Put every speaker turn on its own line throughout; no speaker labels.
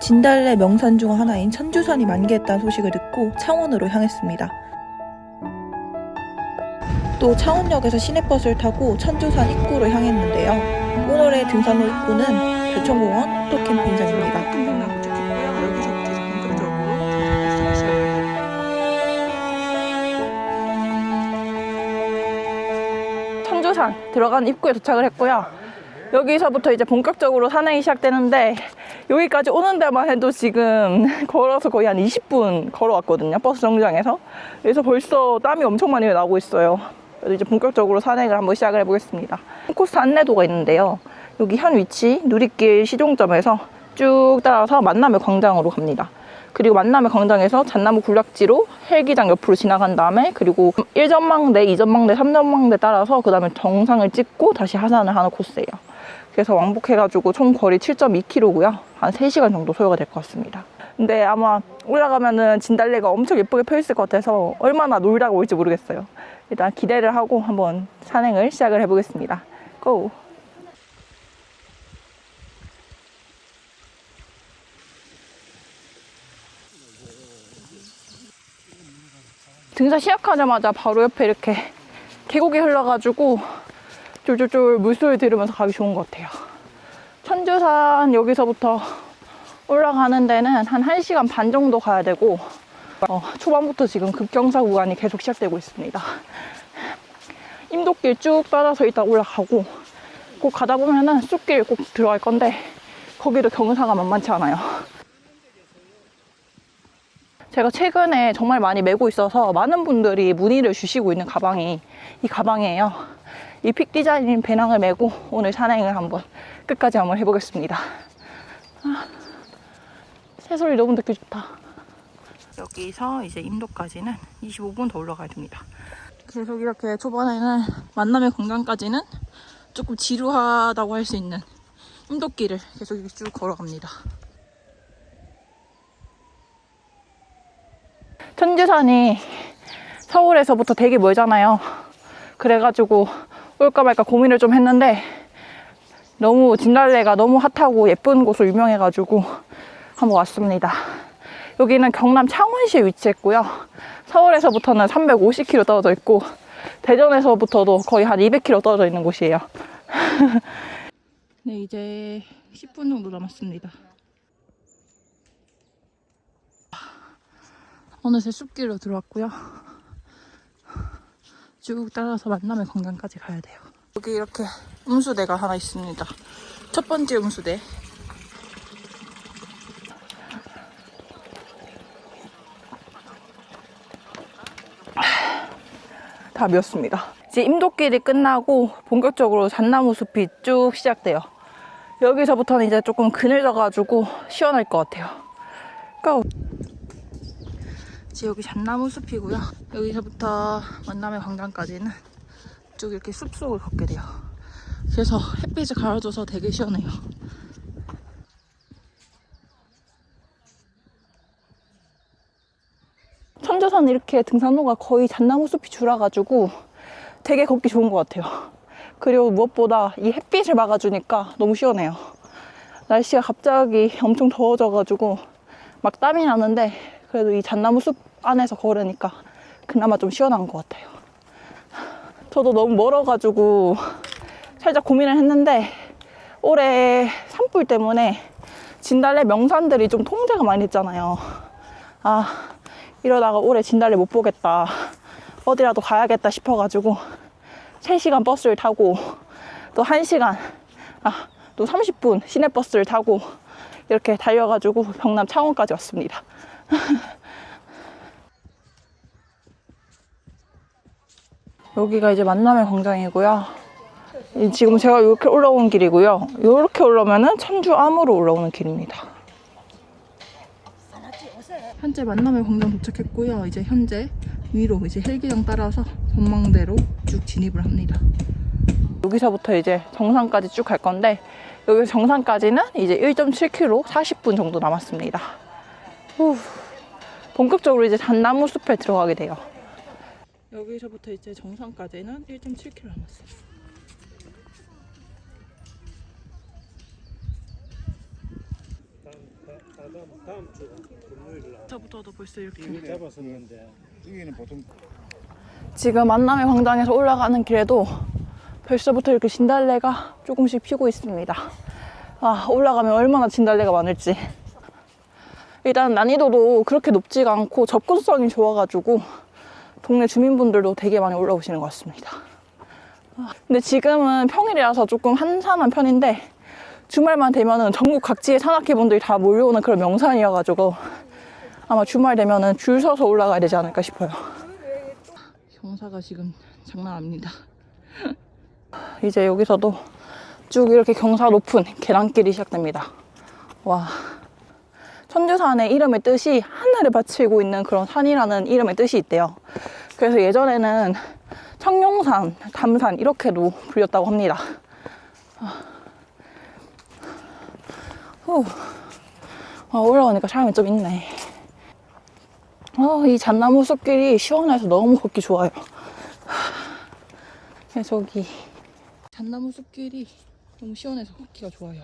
진달래 명산 중 하나인 천주산이 만개했다는 소식을 듣고 창원으로 향했습니다. 또 창원역에서 시내버스를 타고 천주산 입구로 향했는데요. 오늘의 등산로 입구는 별천공원 포토 캠핑장입니다.
금강나무 쭉 있고요. 여기서부터 이제 본격적으로 시작합니다. 천주산 들어간 입구에 도착을 했고요. 여기서부터 이제 본격적으로 산행이 시작되는데 여기까지 오는 데만 해도 지금 걸어서 거의 한 20분 걸어왔거든요. 버스 정류장에서. 그래서 벌써 땀이 엄청 많이 나고 있어요. 그래서 이제 본격적으로 산행을 한번 시작을 해보겠습니다. 코스 안내도가 있는데요. 여기 현 위치 누리길 시종점에서 쭉 따라서 만남의 광장으로 갑니다. 그리고 만남의 광장에서 잣나무 군락지로 헬기장 옆으로 지나간 다음에 그리고 1전망대, 2전망대, 3전망대 따라서 그 다음에 정상을 찍고 다시 하산을 하는 코스예요. 그래서 왕복해가지고 총 거리 7.2km고요. 한 3시간 정도 소요가 될 것 같습니다. 근데 아마 올라가면은 진달래가 엄청 예쁘게 펴 있을 것 같아서 얼마나 놀다가 올지 모르겠어요. 일단 기대를 하고 한번 산행을 시작을 해보겠습니다. 고! 등산 시작하자마자 바로 옆에 이렇게 계곡이 흘러가지고 쫄쫄쫄 물소리 들으면서 가기 좋은 것 같아요. 천주산 여기서부터 올라가는 데는 한 1시간 반 정도 가야 되고 어, 초반부터 지금 급경사 구간이 계속 시작되고 있습니다. 임도길 쭉 따라서 이따 올라가고 꼭 가다 보면은 숲길 꼭 들어갈 건데 거기도 경사가 만만치 않아요. 제가 최근에 정말 많이 메고 있어서 많은 분들이 문의를 주시고 있는 가방이 이 가방이에요. 이 픽 디자인 배낭을 메고 오늘 산행을 한번 끝까지 한번 해보겠습니다. 아, 새소리 너무 듣기 좋다. 여기서 이제 임도까지는 25분 더 올라가야 됩니다. 계속 이렇게 초반에는 만남의 공간까지는 조금 지루하다고 할 수 있는 임도길을 계속 이렇게 쭉 걸어갑니다. 천지산이 서울에서부터 되게 멀잖아요. 그래가지고 올까 말까 고민을 좀 했는데 너무 진달래가 너무 핫하고 예쁜 곳으로 유명해가지고 한번 왔습니다. 여기는 경남 창원시에 위치했고요. 서울에서부터는 350km 떨어져 있고 대전에서부터도 거의 한 200km 떨어져 있는 곳이에요. 네, 이제 10분 정도 남았습니다. 어느새 숲길로 들어왔고요. 쭉 따라서 만남의 광장까지 가야 돼요. 여기 이렇게 음수대가 하나 있습니다. 첫 번째 음수대. 다 미웠습니다. 이제 임도길이 끝나고 본격적으로 잣나무 숲이 쭉 시작돼요. 여기서부터는 이제 조금 그늘져가지고 시원할 것 같아요. 고! 이제 여기 잣나무 숲이고요. 여기서부터 만남의 광장까지는 쭉 이렇게 숲속을 걷게 돼요. 그래서 햇빛을 가려줘서 되게 시원해요. 천조선 이렇게 등산로가 거의 잣나무 숲이 줄어가지고 되게 걷기 좋은 것 같아요. 그리고 무엇보다 이 햇빛을 막아주니까 너무 시원해요. 날씨가 갑자기 엄청 더워져가지고 막 땀이 나는데 그래도 이 잣나무 숲 안에서 걸으니까 그나마 좀 시원한 것 같아요. 저도 너무 멀어가지고 살짝 고민을 했는데 올해 산불 때문에 진달래 명산들이 좀 통제가 많이 됐잖아요. 아 이러다가 올해 진달래 못 보겠다. 어디라도 가야겠다 싶어가지고 3시간 버스를 타고 또 1시간, 아, 또 30분 시내버스를 타고 이렇게 달려가지고 경남 창원까지 왔습니다. 여기가 이제 만남의 광장이고요. 이 지금 제가 이렇게 올라온 길이고요. 이렇게 올라오면은 천주 암으로 올라오는 길입니다. 현재 만남의 광장 도착했고요. 이제 현재 위로 이제 헬기장 따라서 전망대로 쭉 진입을 합니다. 여기서부터 이제 정상까지 쭉 갈 건데 여기 정상까지는 이제 1.7km 40분 정도 남았습니다. 후, 본격적으로 이제 잣나무 숲에 들어가게 돼요. 여기서부터 이제 정상까지는 1.7km 남았어요.
다음 다음 주 금요일 날
저부터도 벌써 이렇게
이거 잡았었는데
여기는 보통
지금 만남의 광장에서 올라가는 길에도 벌써부터 이렇게 진달래가 조금씩 피고 있습니다. 아, 올라가면 얼마나 진달래가 많을지. 일단 난이도도 그렇게 높지가 않고 접근성이 좋아가지고 동네 주민분들도 되게 많이 올라오시는 것 같습니다. 아, 근데 지금은 평일이라서 조금 한산한 편인데 주말만 되면은 전국 각지의 산악회분들이 다 몰려오는 그런 명산이어가지고 아마 주말 되면은 줄 서서 올라가야 되지 않을까 싶어요. 경사가 지금 장난 아닙니다. 이제 여기서도 쭉 이렇게 경사 높은 계단길이 시작됩니다. 와. 천주산의 이름의 뜻이 하늘을 바치고 있는 그런 산이라는 이름의 뜻이 있대요. 그래서 예전에는 청룡산, 감산 이렇게도 불렸다고 합니다. 아. 후. 아, 올라오니까 사람이 좀 있네. 아, 이 잣나무 숲길이 시원해서 너무 걷기 좋아요. 네, 저기 잣나무 숲길이 너무 시원해서 걷기가 좋아요.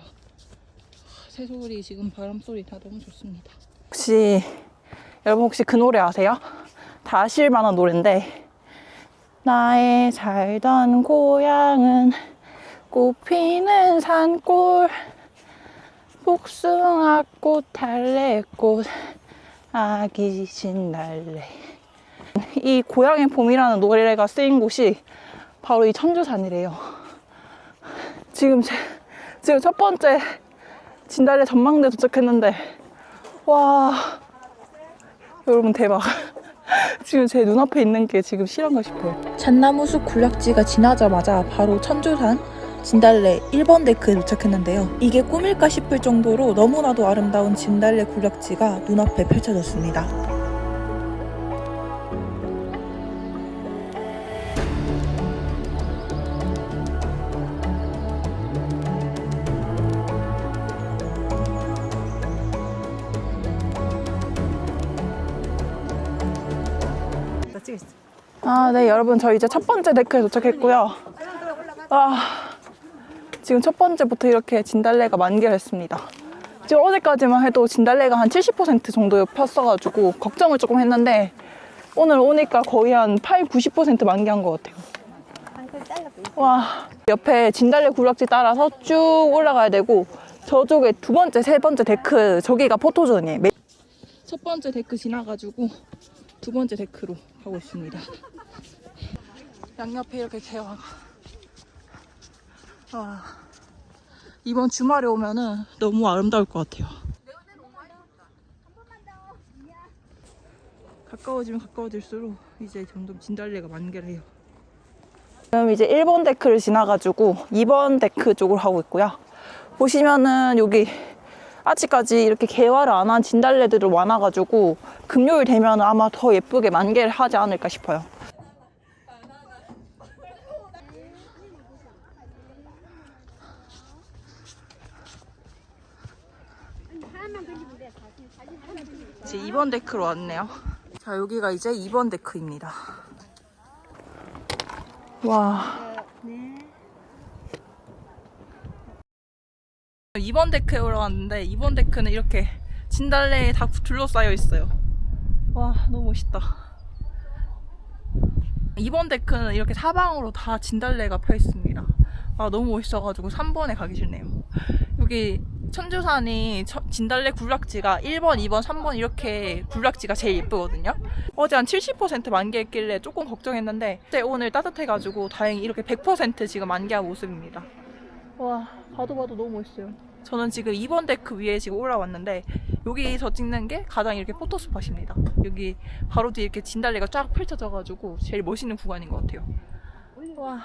새소리 지금 바람 소리 다 너무 좋습니다. 혹시 여러분 혹시 그 노래 아세요? 다 아실 만한 노래인데 나의 살던 고향은 꽃피는 산골 복숭아꽃 달래꽃 아기 진달래 이 고향의 봄이라는 노래가 쓰인 곳이 바로 이 천주산이래요 지금 제, 지금 첫 번째 진달래 전망대 도착했는데 와 여러분 대박 지금 제 눈앞에 있는 게 지금 실화인가 싶어요
잣나무 숲 군락지가 지나자마자 바로 천주산 진달래 1번 데크에 도착했는데요. 이게 꿈일까 싶을 정도로 너무나도 아름다운 진달래 군락지가 눈앞에 펼쳐졌습니다.
아, 네, 여러분, 저 이제 첫 번째 데크에 도착했고요. 아, 지금 첫 번째부터 이렇게 진달래가 만개했습니다. 지금 어제까지만 해도 진달래가 한 70% 정도 폈어가지고 걱정을 조금 했는데 오늘 오니까 거의 한 8, 90% 만개한 것 같아요. 와, 옆에 진달래 구락지 따라서 쭉 올라가야 되고 저쪽에 두 번째, 세 번째 데크 저기가 포토존이에요. 첫 번째 데크 지나가지고 두 번째 데크로 가고 있습니다. 양옆에 이렇게 개화가. 와, 이번 주말에 오면은 너무 아름다울 것 같아요. 가까워지면 가까워질수록 이제 점점 진달래가 만개를 해요. 지금 이제 1번 데크를 지나가지고 2번 데크 쪽으로 가고 있고요. 보시면은 여기 아직까지 이렇게 개화를 안 한 진달래들을 많아가지고 금요일 되면 아마 더 예쁘게 만개를 하지 않을까 싶어요. 이제 2번 데크로 왔네요. 자, 여기가 이제 2번 데크입니다. 와. 2번 데크에 올라왔는데 2번 데크는 이렇게 진달래에 다 둘러싸여 있어요. 와, 너무 멋있다. 2번 데크는 이렇게 사방으로 다 진달래가 펴 있습니다. 아, 너무 멋있어가지고 3번에 가기 싫네요. 여기 천주산이 처- 진달래 굴락지가 1번, 2번, 3번 이렇게 굴락지가 제일 예쁘거든요. 어제 한 70% 만개했길래 조금 걱정했는데 오늘 따뜻해가지고 다행히 이렇게 100% 지금 만개한 모습입니다. 와, 봐도 봐도 너무 멋있어요. 저는 지금 2번 데크 위에 지금 올라왔는데 여기서 찍는 게 가장 이렇게 포토 스팟입니다. 여기 바로 뒤에 이렇게 진달래가 쫙 펼쳐져 가지고 제일 멋있는 구간인 것 같아요. 와.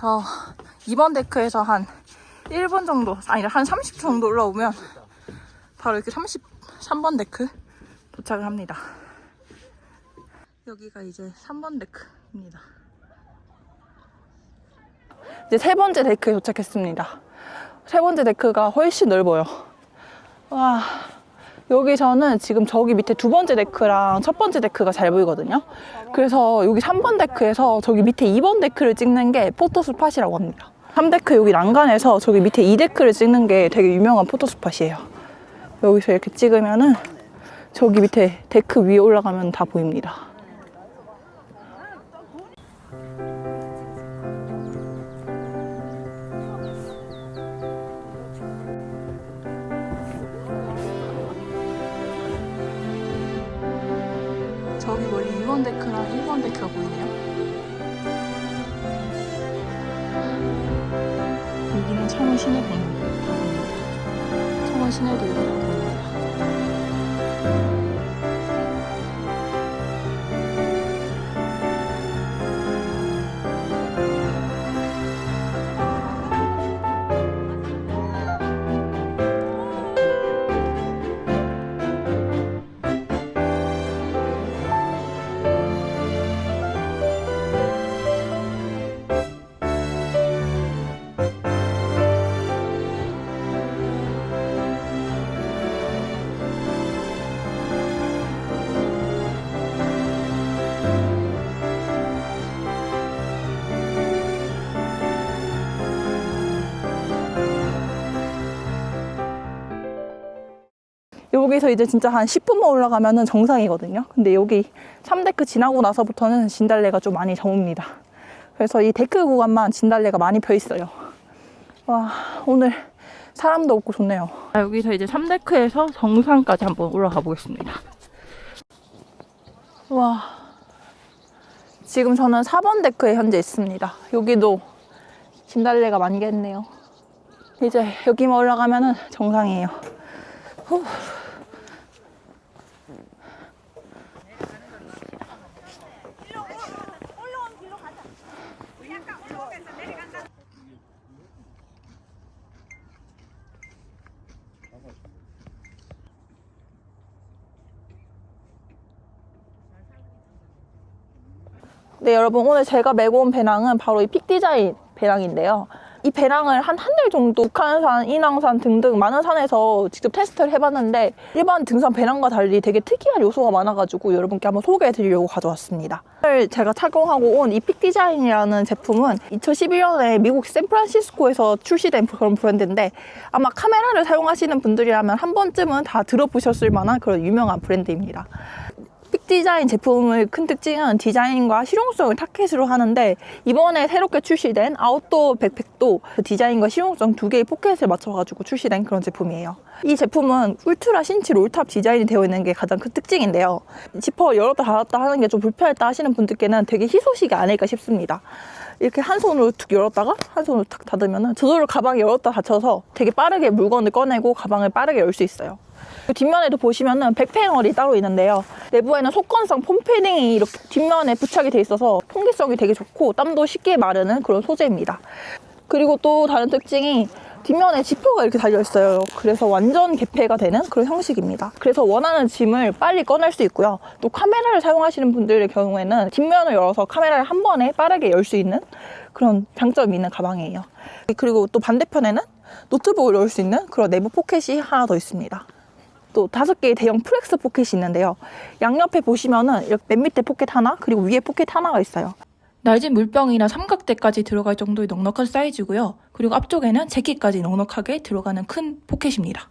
네, 여기서 2번 데크에서 한 1분 정도, 아니, 한 30초 정도 올라오면 바로 이렇게 33번 데크 도착을 합니다. 여기가 이제 3번 데크입니다. 이제 세 번째 데크에 도착했습니다. 세 번째 데크가 훨씬 넓어요. 와, 여기서는 지금 저기 밑에 두 번째 데크랑 첫 번째 데크가 잘 보이거든요. 그래서 여기 3번 데크에서 저기 밑에 2번 데크를 찍는 게 포토 스팟이라고 합니다. 3데크 여기 난간에서 저기 밑에 2데크를 찍는 게 되게 유명한 포토 스팟이에요. 여기서 이렇게 찍으면은 저기 밑에 데크 위에 올라가면 다 보입니다. 2번 데크랑 1번 데크가 보이네요. 여기는 창원 시내 보입니다. 창원 시내도 다 여기서 이제 진짜 한 10분만 올라가면은 정상이거든요. 근데 여기 3데크 지나고 나서부터는 진달래가 좀 많이 저뭅니다. 그래서 이 데크 구간만 진달래가 많이 펴 있어요. 와, 오늘 사람도 없고 좋네요. 자, 여기서 이제 3데크에서 정상까지 한번 올라가 보겠습니다. 와, 지금 저는 4번 데크에 현재 있습니다. 여기도 진달래가 겠네요. 이제 여기만 올라가면은 정상이에요. 후. 네, 여러분 오늘 제가 메고 온 배낭은 바로 이 픽 디자인 배낭인데요. 이 배낭을 한 한 달 정도 북한산, 인왕산 등등 많은 산에서 직접 테스트를 해봤는데 일반 등산 배낭과 달리 되게 특이한 요소가 많아가지고 여러분께 한번 소개해드리려고 가져왔습니다. 오늘 제가 착용하고 온 이 픽 디자인이라는 제품은 2011년에 미국 샌프란시스코에서 출시된 그런 브랜드인데 아마 카메라를 사용하시는 분들이라면 한 번쯤은 다 들어보셨을 만한 그런 유명한 브랜드입니다. 픽 디자인 제품의 큰 특징은 디자인과 실용성을 타켓으로 하는데 이번에 새롭게 출시된 아웃도어 백팩도 그 디자인과 실용성 두 개의 포켓을 맞춰가지고 출시된 그런 제품이에요. 이 제품은 울트라 신치 롤탑 디자인이 되어 있는 게 가장 큰 특징인데요. 지퍼 열었다 닫았다 하는 게 좀 불편했다 하시는 분들께는 되게 희소식이 아닐까 싶습니다. 이렇게 한 손으로 툭 열었다가 한 손으로 탁 닫으면 저절로 가방이 열었다 닫혀서 되게 빠르게 물건을 꺼내고 가방을 빠르게 열 수 있어요. 뒷면에도 보시면은 백패널이 따로 있는데요. 내부에는 속건성 폼 패딩이 이렇게 뒷면에 부착이 돼 있어서 통기성이 되게 좋고 땀도 쉽게 마르는 그런 소재입니다. 그리고 또 다른 특징이 뒷면에 지퍼가 이렇게 달려 있어요. 그래서 완전 개폐가 되는 그런 형식입니다. 그래서 원하는 짐을 빨리 꺼낼 수 있고요. 또 카메라를 사용하시는 분들의 경우에는 뒷면을 열어서 카메라를 한 번에 빠르게 열 수 있는 그런 장점이 있는 가방이에요. 그리고 또 반대편에는 노트북을 넣을 수 있는 그런 내부 포켓이 하나 더 있습니다. 또 다섯 개의 대형 플렉스 포켓이 있는데요. 양옆에 보시면은 이렇게 맨 밑에 포켓 하나, 그리고 위에 포켓 하나가 있어요.
날진 물병이나 삼각대까지 들어갈 정도의 넉넉한 사이즈고요. 그리고 앞쪽에는 재킷까지 넉넉하게 들어가는 큰 포켓입니다.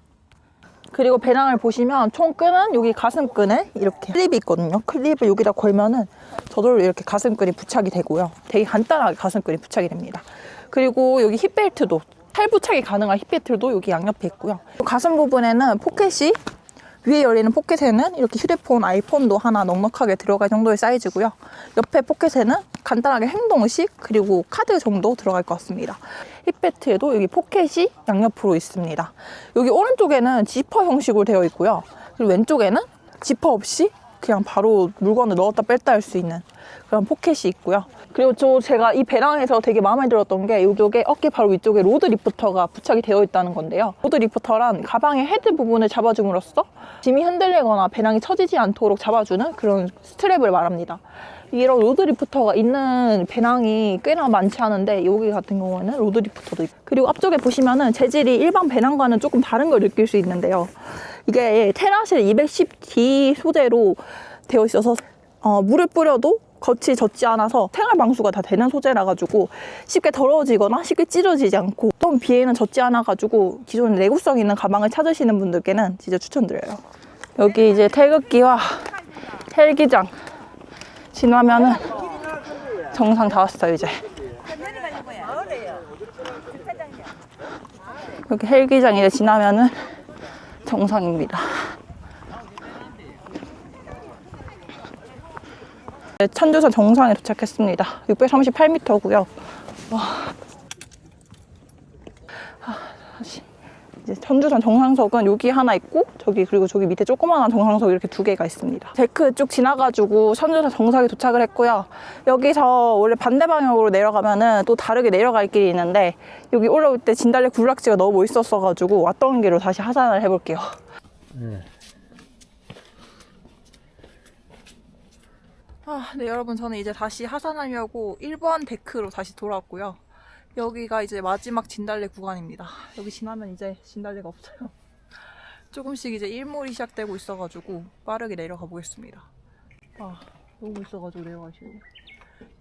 그리고 배낭을 보시면 총 끈은 여기 가슴끈에 이렇게 클립이 있거든요. 클립을 여기다 걸면은 저절로 이렇게 가슴끈이 부착이 되고요. 되게 간단하게 가슴끈이 부착이 됩니다. 그리고 여기 힙벨트도 팔 부착이 가능한 힙벨트도 여기 양옆에 있고요. 가슴 부분에는 포켓이 위에 열리는 포켓에는 이렇게 휴대폰, 아이폰도 하나 넉넉하게 들어갈 정도의 사이즈고요. 옆에 포켓에는 간단하게 행동식 그리고 카드 정도 들어갈 것 같습니다. 힙벨트에도 여기 포켓이 양옆으로 있습니다. 여기 오른쪽에는 지퍼 형식으로 되어 있고요. 그리고 왼쪽에는 지퍼 없이 그냥 바로 물건을 넣었다 뺐다 할 수 있는 그런 포켓이 있고요. 그리고 저 제가 이 배낭에서 되게 마음에 들었던 게 이쪽에 어깨 바로 위쪽에 로드 리프터가 부착이 되어 있다는 건데요. 로드 리프터란 가방의 헤드 부분을 잡아줌으로써 짐이 흔들리거나 배낭이 처지지 않도록 잡아주는 그런 스트랩을 말합니다. 이런 로드 리프터가 있는 배낭이 꽤나 많지 않은데 여기 같은 경우에는 로드 리프터도 있고 그리고 앞쪽에 보시면은 재질이 일반 배낭과는 조금 다른 걸 느낄 수 있는데요. 이게 테라실 210D 소재로 되어 있어서 어, 물을 뿌려도 겉이 젖지 않아서 생활 방수가 다 되는 소재라 가지고 쉽게 더러워지거나 쉽게 찢어지지 않고 또 비에는 젖지 않아 가지고 기존 내구성 있는 가방을 찾으시는 분들께는 진짜 추천드려요. 여기 이제 태극기와 헬기장 지나면은 정상 다 왔어요 이제. 여기 헬기장 이제 지나면은 정상입니다. 네, 천주산 정상에 도착했습니다. 638m고요. 와. 아, 다시. 이제 천주산 정상석은 여기 하나 있고 저기 그리고 저기 밑에 조그마한 정상석 이렇게 두 개가 있습니다. 데크 쭉 지나가지고 천주산 정상에 도착을 했고요. 여기서 원래 반대 방향으로 내려가면은 또 다르게 내려갈 길이 있는데 여기 올라올 때 진달래 굴락지가 너무 멋있었어가지고 왔던 길로 다시 하산을 해볼게요. 아, 네 여러분 저는 이제 다시 하산하려고 1번 데크로 다시 돌아왔고요. 여기가 이제 마지막 진달래 구간입니다. 여기 지나면 이제 진달래가 없어요. 조금씩 이제 일몰이 시작되고 있어가지고 빠르게 내려가 보겠습니다. 아, 너무 있어가지고 내려가시고.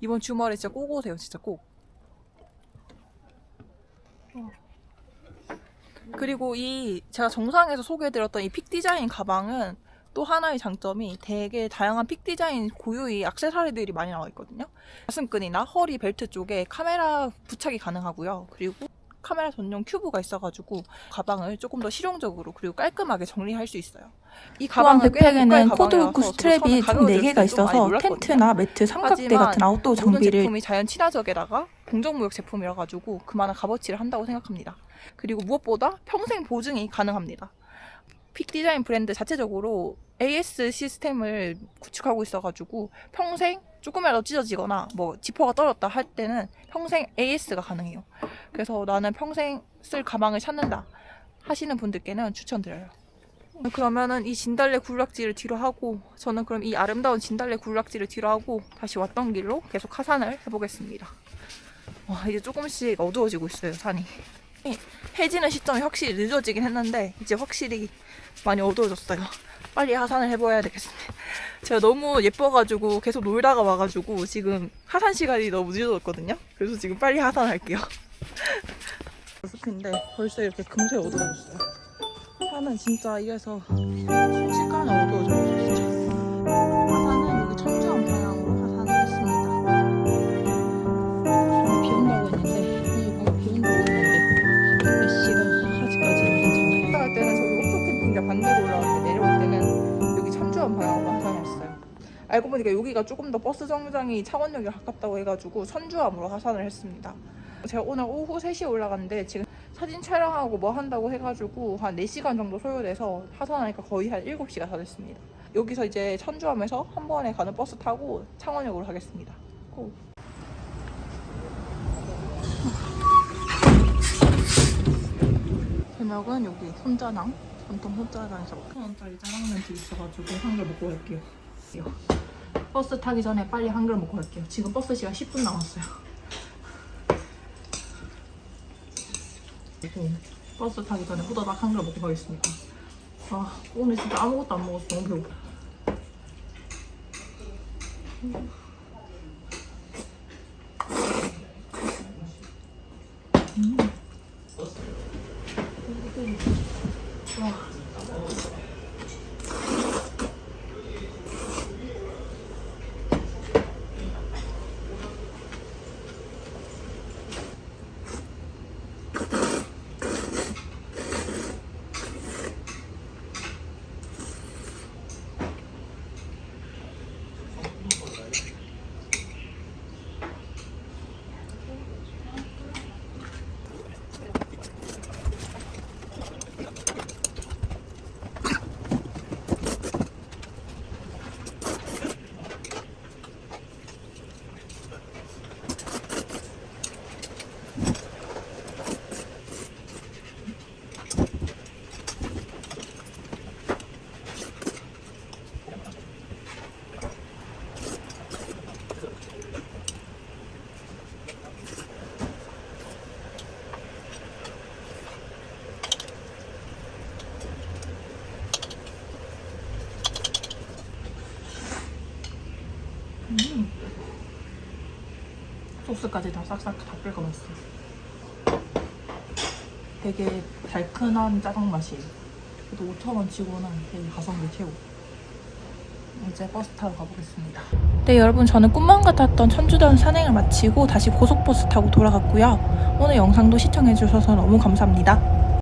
이번 주말에 진짜 꼭 오세요, 진짜 꼭. 어. 그리고 이 제가 정상에서 소개해드렸던 이 픽 디자인 가방은 또 하나의 장점이 되게 다양한 픽 디자인 고유의 액세서리들이 많이 나와 있거든요. 가슴끈이나 허리 벨트 쪽에 카메라 부착이 가능하고요. 그리고 카메라 전용 큐브가 있어가지고 가방을 조금 더 실용적으로 그리고 깔끔하게 정리할 수 있어요. 이꽤
백팩에는
고가의
코드
가방이라서
후크
저도
스트랩이 총
가벼워질
4개가
때좀 많이
있어서. 텐트나 매트, 삼각대 같은 아웃도어 장비를
제품이 자연 친화적에다가 공정무역 제품이라 가지고 그만한 값어치를 한다고 생각합니다. 그리고 무엇보다 평생 보증이 가능합니다. 픽 디자인 브랜드 자체적으로 AS 시스템을 구축하고 있어가지고 평생 조금이라도 찢어지거나 뭐 지퍼가 떨어졌다 할 때는 평생 AS가 가능해요. 그래서 나는 평생 쓸 가방을 찾는다 하시는 분들께는 추천드려요. 그러면은 이 진달래 굴락지를 뒤로 하고 저는 그럼 이 아름다운 진달래 굴락지를 뒤로 하고 다시 왔던 길로 계속 하산을 해보겠습니다. 와 이제 조금씩 어두워지고 있어요 산이. 해지는 시점이 확실히 늦어지긴 했는데 이제 확실히 많이 어두워졌어요. 빨리 하산을 해봐야 되겠습니다. 제가 너무 예뻐가지고 계속 놀다가 와가지고 지금 하산 시간이 너무 늦어졌거든요. 그래서 지금 빨리 하산할게요. 숲인데 벌써 이렇게 금세 어두워졌어요. 산은 진짜 이래서 보니까 여기가 조금 더 버스 정류장이 창원역에 가깝다고 해가지고 천주암으로 하산을 했습니다. 제가 오늘 오후 3시에 올라갔는데 지금 사진 촬영하고 뭐 한다고 해가지고 한 4시간 정도 소요돼서 하산하니까 거의 한 7시가 다 됐습니다. 여기서 이제 천주암에서 한 번에 가는 버스 타고 창원역으로 가겠습니다. 고! 저녁은 여기 손자낭 전통 손자낭에서 5천원짜리 짜장면 집 있어가지고 한글 먹고 갈게요. 버스 타기 전에 빨리 한 그릇 먹고 갈게요. 지금 버스 시간 10분 남았어요. 버스 타기 전에 후다닥 한 그릇 먹고 가겠습니다. 아 오늘 진짜 아무것도 안 먹었어. 너무 배고파. 음. 소스까지 다 싹싹 다 긁어놨어. 되게 달큰한 짜장 맛이에요. 그래도 5,000원 치고는 되게 가성비 최고. 이제 버스 타러 가보겠습니다. 네, 여러분 저는 꿈만 같았던 천주단 산행을 마치고 다시 고속버스 타고 돌아갔고요. 오늘 영상도 시청해주셔서 너무 감사합니다.